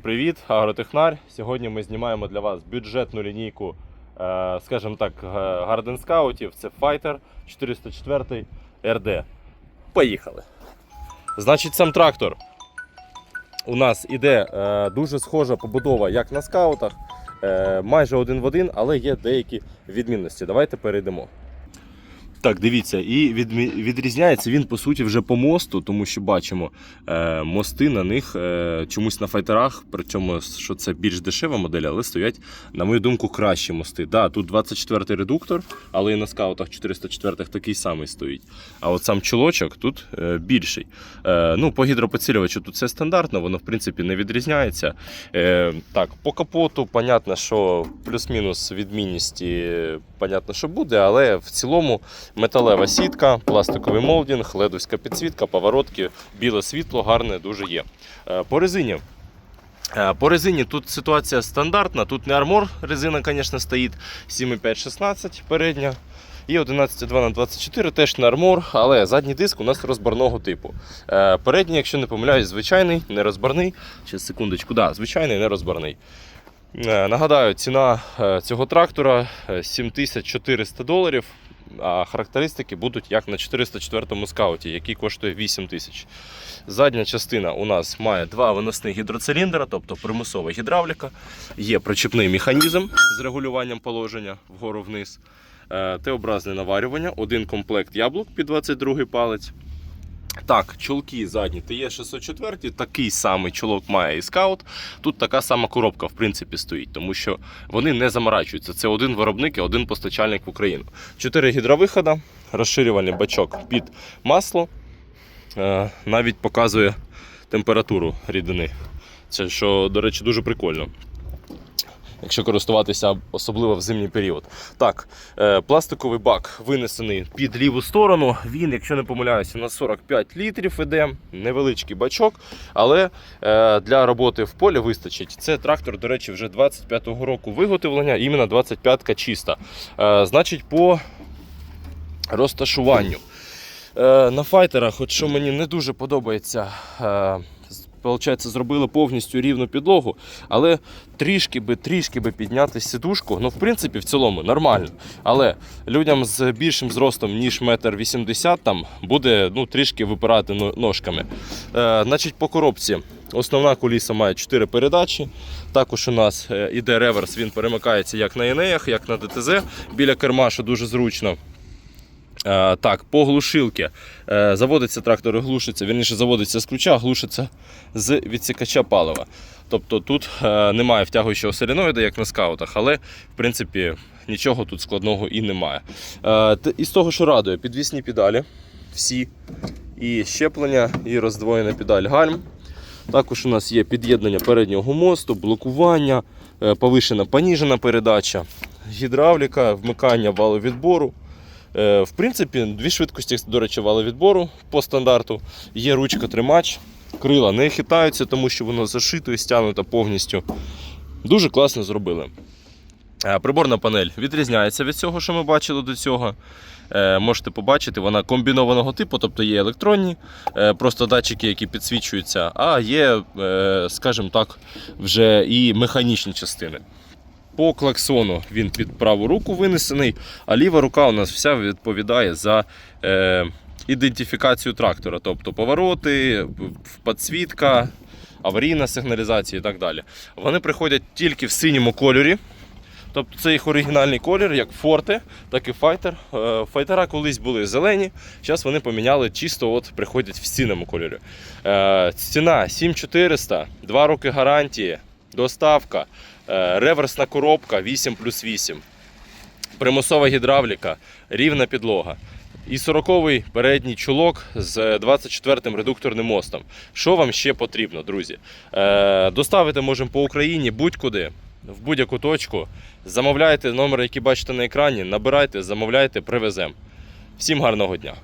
Привіт, агротехнар. Сьогодні ми знімаємо для вас бюджетну лінійку, е, скажімо так, Garden скаутів. Це Fighter 404 RD. Поїхали. Значить, сам трактор у нас іде е, дуже схожа побудова, як на скаутах. Е, майже один в один, але є деякі відмінності. Давайте перейдемо. Так, дивіться, і відмі- відрізняється він по суті вже по мосту, тому що бачимо е, мости на них е, чомусь на файтерах, причому що це більш дешева модель, але стоять, на мою думку, кращі мости. Да, тут 24-й редуктор, але і на скаутах 404-х такий самий стоїть. А от сам чулочок тут е, більший. Е, ну, по гідропоцілювачу тут все стандартно, воно в принципі не відрізняється. Е, так, по капоту, понятно, що плюс-мінус відмінності, понятно, що буде, але в цілому. Металева сітка, пластиковий молдінг, ледовська підсвітка, поворотки, біле світло, гарне дуже є. Е, По резині. Е, По резині тут ситуація стандартна. Тут не армор, резина, звісно, стоїть 7,5-16 передня. І 11,2 на 24 теж не армор, але задній диск у нас розборного типу. Е, Передній, якщо не помиляюсь, звичайний, не розборний. Ще секундочку, да, звичайний, не розборний. Е, Нагадаю, ціна цього трактора е, 7400 доларів. Характеристики будуть як на 404 скауті, який коштує 8 тисяч. Задня частина у нас має два виносних гідроциліндра, тобто примусова гідравліка. Є причепний механізм з регулюванням положення вгору-вниз. Е, Т-образне наварювання, один комплект яблук під 22 палець. Так, чулки задні ТЕ604, такий самий чулок має і скаут. Тут така сама коробка, в принципі, стоїть, тому що вони не заморачуються. Це один виробник і один постачальник в Україну. Чотири гідровихода, розширювальний бачок під масло. Е, навіть показує температуру рідини. Це що, до речі, дуже прикольно. Якщо користуватися особливо в зимній період. Так, е, пластиковий бак винесений під ліву сторону. Він, якщо не помиляюся, на 45 літрів іде. Невеличкий бачок, але е, для роботи в полі вистачить. Це трактор, до речі, вже 25-го року виготовлення, іменно 25-ка чиста. Е, значить, по розташуванню. На файтерах, от що мені не дуже подобається. Получається, зробили повністю рівну підлогу, але трішки би трішки би підняти сідушку. Ну, в принципі, в цілому нормально. Але людям з більшим зростом, ніж метр вісімдесят, там буде ну, трішки випирати ножками. Е, значить, по коробці основна куліса має 4 передачі. Також у нас е, іде реверс, він перемикається як на Енеях, як на ДТЗ. Біля керма, що дуже зручно. Е, так, по глушилки. Е, заводиться трактор глушиться, вірніше заводиться з ключа, глушиться з відсікача палива. Тобто тут е, немає втягуючого соленоїда, як на скаутах, але в принципі нічого тут складного і немає. Е, т- і з того, що радує, підвісні педалі всі, і щеплення, і роздвоєна педаль гальм. Також у нас є під'єднання переднього мосту, блокування, повишена поніжена передача, гідравліка, вмикання валовідбору. Е, В принципі, дві швидкості, до речі, валовідбору по стандарту. Є ручка тримач, крила не хитаються, тому що воно зашито і стягнуто повністю. Дуже класно зробили. Е, Приборна панель відрізняється від цього, що ми бачили до цього. Е, Можете побачити, вона комбінованого типу, тобто є електронні, просто датчики, які підсвічуються, а є, скажімо так, вже і механічні частини. По клаксону він під праву руку винесений, а ліва рука у нас вся відповідає за е, ідентифікацію трактора, тобто повороти, підсвітка, аварійна сигналізація і так далі. Вони приходять тільки в синьому кольорі. Тобто це їх оригінальний колір, як Forte, так і Fighter. Е, Файтера колись були зелені, зараз вони поміняли чисто, от приходять в синьому кольорі. Е, Ціна 7400, 2 роки гарантії, доставка, реверсна коробка 8 плюс 8, примусова гідравліка, рівна підлога. І 40-й передній чулок з 24-м редукторним мостом. Що вам ще потрібно, друзі? Е, доставити можемо по Україні будь-куди, в будь-яку точку. Замовляйте номер, який бачите на екрані, набирайте, замовляйте, привеземо. Всім гарного дня!